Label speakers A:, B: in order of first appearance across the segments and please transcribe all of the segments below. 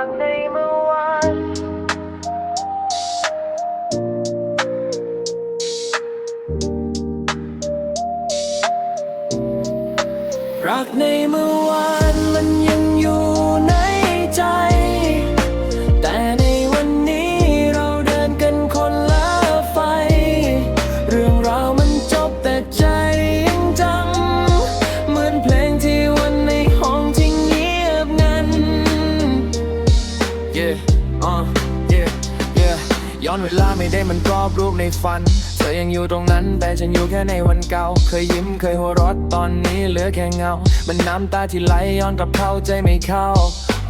A: rock name of ย้อนเวลาไม่ได้มันกรอบรูปในฝัน เธอยังอยู่ตรงนั้น แต่ฉันอยู่แค่ในวันเก่า เคยยิ้มเคยหัวเราะตอนนี้เหลือแค่เงา มันน้ำตาที่ไหลย้อนกลับเข้าใจไม่เข้า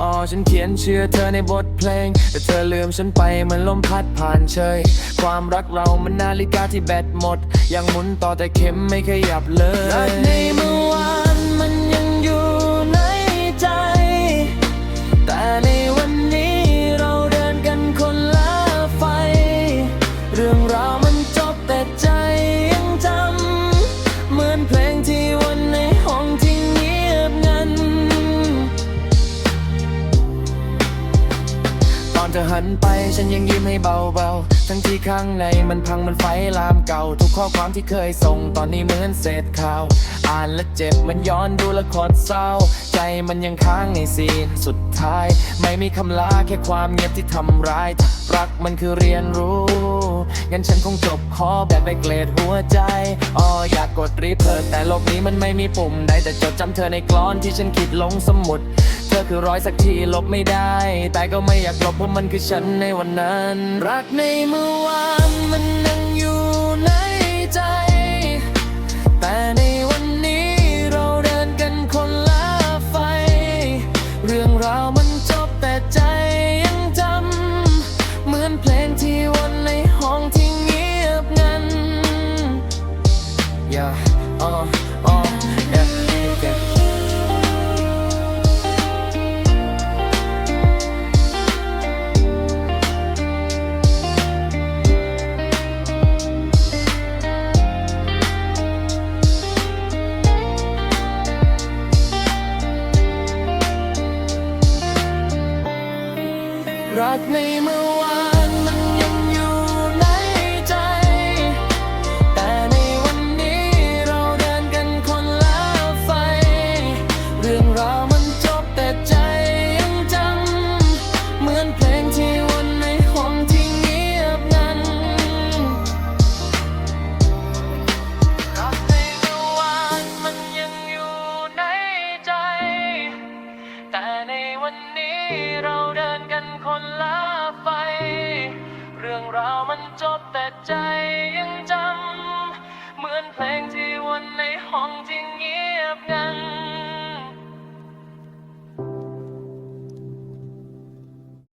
A: อ๋อฉันเขียนเชื่อเธอในบทเพลง แต่เธอลืมฉันไปเหมือนลมพัดผ่านเชยความรักเรามันนาฬิกาที่แบตหมด ยังหมุนต่อแต่เข็มไม่ขยับเลย อนเธอหันไป ฉันยังยิ้มให้เบาๆ ทั้งที่ข้างในมันพังมันไฟลามเก่า ทุกข้อความที่เคยส่งตอนนี้เหมือนเศษข่าว อ่านและเจ็บมันย้อนดูละครเศร้า ใจมันยังค้างในซีนสุดท้าย ไม่มีคำลาแค่ความเงียบที่ทำร้าย รักมันคือเรียนรู้ งั้นฉันคงจบคอแบบไปเกรดหัวใจอ๋ออยากกดรีเพิร์แต่โลกนี้มันไม่มีปุ่มใดแต่จดจำเธอในกลอนที่ฉันคิดลงสมุด เธอคือร้อยสักทีลบไม่ได้ แต่ก็ไม่อยากลบเพราะมันคือฉันในวันนั้น รักในเมื่อวานมันยังอยู่ในใจ แต่ในวันนี้เราเดินกันคนละไฟ เรื่องราวมันจบแต่ใจ รักใน เดินคนละไฟ เรื่องราวมันจบแต่ใจยังจำ เหมือนเพลงที่วนในห้องที่เงีย